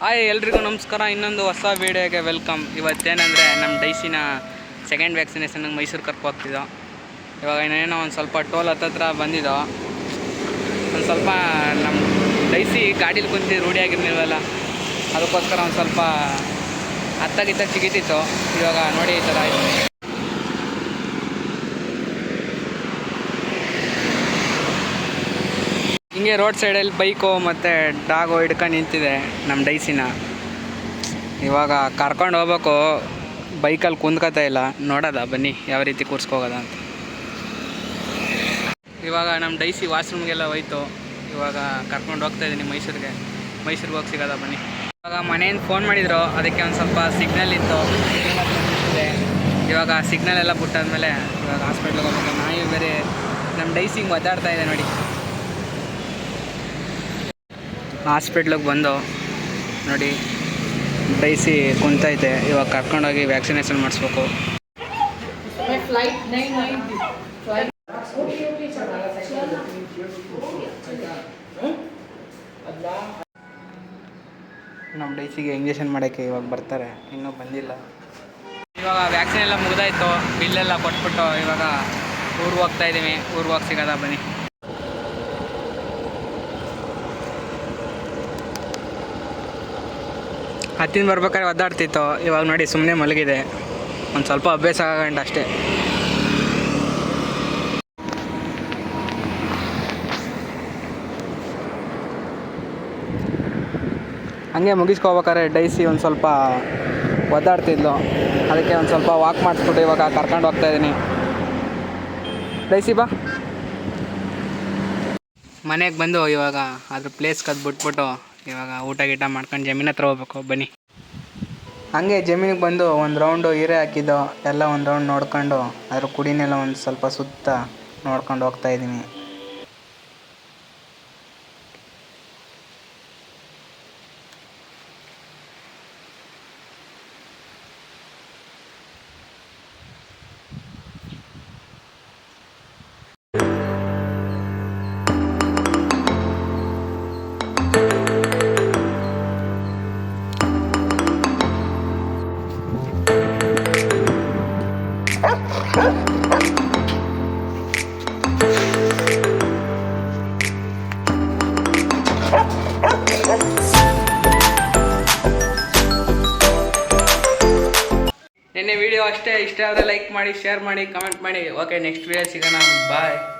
Hi, ಎಲ್ರಿಗೂ ನಮಸ್ಕಾರ. ಇನ್ನೊಂದು ಹೊಸ ವೀಡಿಯೋಗೆ ವೆಲ್ಕಮ್. ಇವತ್ತೇನೆಂದರೆ ನಮ್ಮ ಡೈಸಿನ ಸೆಕೆಂಡ್ ವ್ಯಾಕ್ಸಿನೇಷನ್ಗೆ ಮೈಸೂರು ಕರ್ಕೊ ಹೋಗ್ತಿದ್ದೋ. ಇವಾಗ ಇನ್ನೇನೋ ಒಂದು ಸ್ವಲ್ಪ ಟೋಲ್ ಹತ್ತತ್ರ ಬಂದಿದ್ದೋ. ಒಂದು ಸ್ವಲ್ಪ ನಮ್ಮ ಡೈಸಿ ಗಾಡೀಲಿ ಕುಂತು ರೂಢಿಯಾಗಿರ್ಲಿಲ್ವಲ್ಲ ಅದಕ್ಕೋಸ್ಕರ ಒಂದು ಸ್ವಲ್ಪ ಹತ್ತಾಗಿತ್ತಾಗ ಸಿಗಿತಿತ್ತು ಇವಾಗ ನೋಡಿ ಈ ಥರ ಹಿಂಗೆ ರೋಡ್ ಸೈಡಲ್ಲಿ ಬೈಕು ಮತ್ತು ಡಾಗು ಹಿಡ್ಕೊಂಡು ನಿಂತಿದೆ ನಮ್ಮ ಡೈಸಿನ. ಇವಾಗ ಕರ್ಕೊಂಡು ಹೋಗ್ಬೇಕು. ಬೈಕಲ್ಲಿ ಕುಂದ್ಕೋತಾ ಇಲ್ಲ. ನೋಡೋದ ಬನ್ನಿ ಯಾವ ರೀತಿ ಕೂರ್ಸ್ಕೋಗೋದ ಅಂತ. ಇವಾಗ ನಮ್ಮ ಡೈಸಿ ವಾಶ್ರೂಮ್ಗೆಲ್ಲ ಹೋಯ್ತು. ಇವಾಗ ಕರ್ಕೊಂಡು ಹೋಗ್ತಾ ಇದ್ದೀನಿ ಮೈಸೂರಿಗೆ. ಮೈಸೂರಿಗೆ ಹೋಗಿ ಸಿಗೋದ ಬನ್ನಿ. ಇವಾಗ ಮನೆಯಿಂದ ಫೋನ್ ಮಾಡಿದ್ರು. ಅದಕ್ಕೆ ಒಂದು ಸ್ವಲ್ಪ ಸಿಗ್ನಲ್ ಇತ್ತು. ಇವಾಗ ಸಿಗ್ನಲ್ ಎಲ್ಲ ಬಿಟ್ಟಾದ್ಮೇಲೆ ಇವಾಗ ಹಾಸ್ಪಿಟ್ಲಿಗೆ ಹೋಗ್ಬೇಕು. ನಾಯಿ ಬೇರೆ ನಮ್ಮ ಡೈಸಿಗೆ ಮಾತಾಡ್ತಾ ಇದೆ ನೋಡಿ. ಹಾಸ್ಪಿಟ್ಲಿಗೆ ಬಂದು ನೋಡಿ ಬೈಸಿ ಕುಂತೈತೆ. ಇವಾಗ ಕರ್ಕೊಂಡೋಗಿ ವ್ಯಾಕ್ಸಿನೇಷನ್ ಮಾಡಿಸ್ಬೇಕು. ನಮ್ಮ ಡೈಸಿಗೆ ಇಂಜೆಕ್ಷನ್ ಮಾಡೋಕ್ಕೆ ಇವಾಗ ಬರ್ತಾರೆ. ಇನ್ನೂ ಬಂದಿಲ್ಲ. ಇವಾಗ ವ್ಯಾಕ್ಸಿನ್ ಎಲ್ಲ ಮುಗಿದಾಯ್ತು. ಬಿಲ್ಲೆಲ್ಲ ಕೊಟ್ಬಿಟ್ಟು ಇವಾಗ ಊರ್ಗೆ ಹೋಗ್ತಾ ಇದ್ದೀವಿ ಊರ್ಗೆ ಹೋಗಿ ಸಿಗೋದ ಬನ್ನಿ. ಹತ್ತಿನ ಬರ್ಬೇಕಾದ್ರೆ ಒದ್ದಾಡ್ತಿತ್ತು. ಇವಾಗ ನೋಡಿ ಸುಮ್ಮನೆ ಮಲಗಿದೆ. ಒಂದು ಸ್ವಲ್ಪ ಅಭ್ಯಾಸ ಆಗಂಡ ಅಷ್ಟೇ. ಹಂಗೆ ಮುಗಿಸ್ಕೋಬೇಕಾದ್ರೆ ಡೈಸಿ ಒಂದು ಸ್ವಲ್ಪ ಒದ್ದಾಡ್ತಿದ್ಲು. ಅದಕ್ಕೆ ಒಂದು ಸ್ವಲ್ಪ ವಾಕ್ ಮಾಡಿಸ್ಬಿಟ್ಟು ಇವಾಗ ಕರ್ಕೊಂಡು ಹೋಗ್ತಾ ಇದ್ದೀನಿ ಡೈಸಿ ಬಾ. ಮನೆಗೆ ಬಂದು ಇವಾಗ ಅದ್ರ ಪ್ಲೇಸ್ ಕದ್ದು ಬಿಟ್ಬಿಟ್ಟು ಇವಾಗ ಊಟ ಗೀಟ ಮಾಡ್ಕೊಂಡು ಜಮೀನ್ ಹತ್ರ ಹೋಗ್ಬೇಕು. ಬನ್ನಿ. ಹಂಗೆ ಜಮೀನಿಗೆ ಬಂದು ಒಂದು ರೌಂಡು ಹೀರೆ ಹಾಕಿದ್ದು, ಎಲ್ಲ ಒಂದು ರೌಂಡ್ ನೋಡ್ಕೊಂಡು, ಅದ್ರ ಕುಡಿನೆಲ್ಲ ಒಂದು ಸ್ವಲ್ಪ ಸುತ್ತ ನೋಡ್ಕೊಂಡು ಹೋಗ್ತಾ ಇದ್ದೀನಿ. ನಿನ್ನೆ ವಿಡಿಯೋ ಅಷ್ಟೇ. ಇಷ್ಟ ಆದರೆ ಲೈಕ್ ಮಾಡಿ ಶೇರ್ ಮಾಡಿ ಕಮೆಂಟ್ ಮಾಡಿ. ಓಕೆ ನೆಕ್ಸ್ಟ್ ವಿಡಿಯೋ ಸಿಗೋಣ. ಬಾಯ್